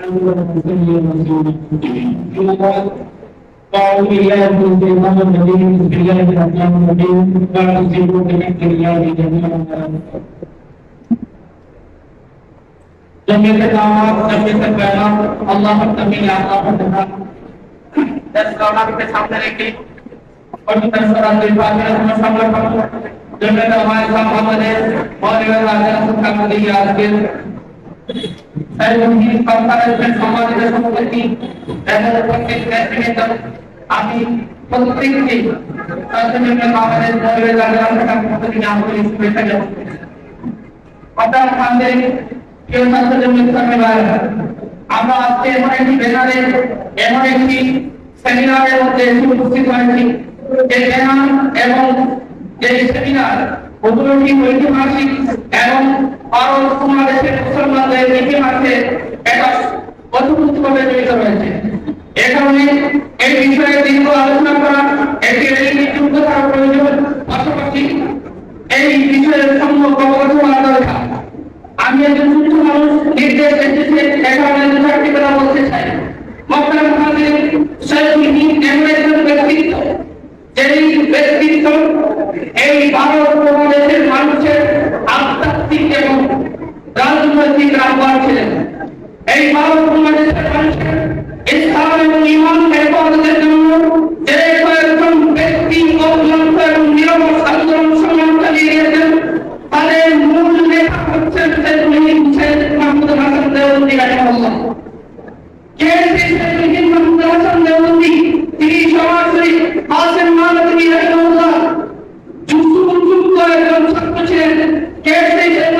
أعوذ بالله من الشيطان الرجيم بسم الله الرحمن الرحيم لا تشركوا بحق الله جميعا ज़मीन तकावा ज़मीन तक बैठा अल्लाह पर तमीन अल्लाह पर तका दस कामा के सामने रखे और दस सलाम के बाद में हम सब लोग ज़मीन हमारे साथ हमारे मौलवी राजा सब का दिया आज के সমাজের সম্পত্তি এদের উপস্থিত নেতৃত্ব আমি প্রত্যেককে সাথে আমাদের পরিবার রাজা সুখাম দিয়ে আমাদের জানাচ্ছি আপনার সামনে কেউ সাথে মিথ্যাকে বাইরে আমরা আজকে এমন একটি ব্যানারে এমন একটি সেমিনারের মধ্যে উপস্থিত হয়েছি। যে ব্যানার এবং যে সেমিনার ঐতিহাসিক এবং ভারত উপমহাদেশের মুসলমানদের ইতিহাসে একটা অদ্ভুতভাবে জড়িত রয়েছে। এ কারণে এই বিষয়ে দীর্ঘ আলোচনা করা একটি যোগ্য থাকা প্রয়োজন, পাশাপাশি এই বিষয়ের সম্মুখ অবগত হওয়া দরকার। আমি একজন সুস্থ মানুষ, নির্দেশ এসেছে একারণে দু চারটি কথা বলতে চাই। মক্কার মহাদের শৈলী এমন একজন ব্যক্তিত্ব যেই ব্যক্তিত্ব, এই ভারত উপমহাদেশের মানুষের আধ্যাত্মিক এবং রাজনৈতিক রাহবার ছিলেন। এই ভারত উপমহাদেশের মানুষের ইসলাম এবং ইমান হেফাজতের জন্য যে কয়েকজন ব্যক্তি অত্যন্ত এবং കേട്ടിട്ടില്ല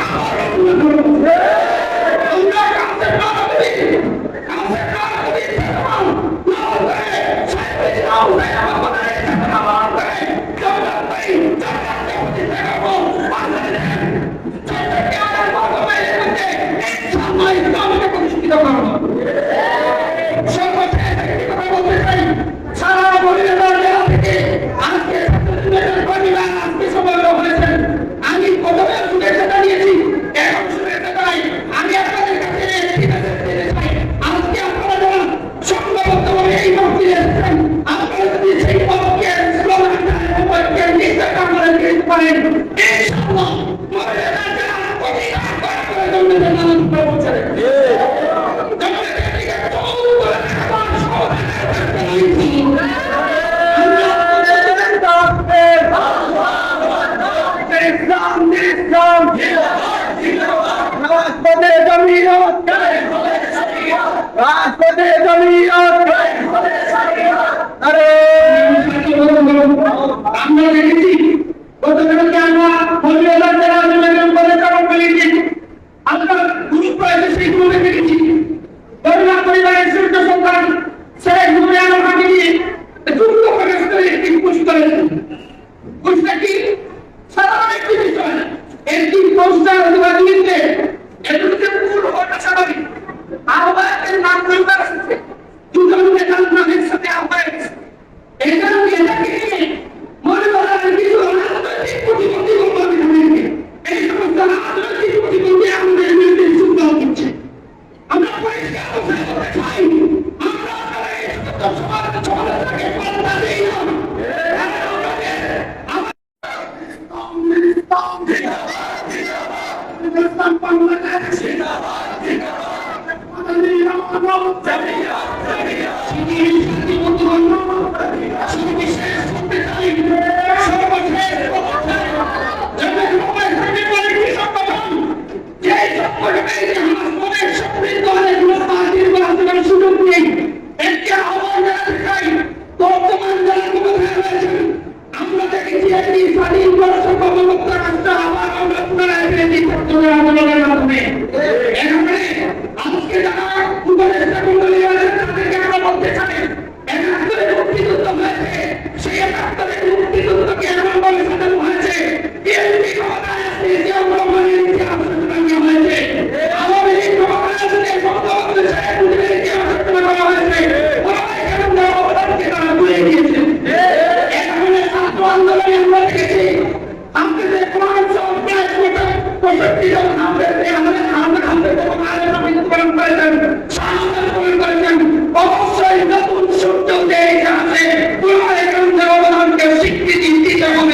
Yeah. রাজপথে জমিয়ত আরে আমরা দেখেছি একটি স্বাধীন গণতন্ত্র ব্যবস্থা রাষ্ট্র আবার আমরা পুনরায় ফিরে দিতে চিন্তা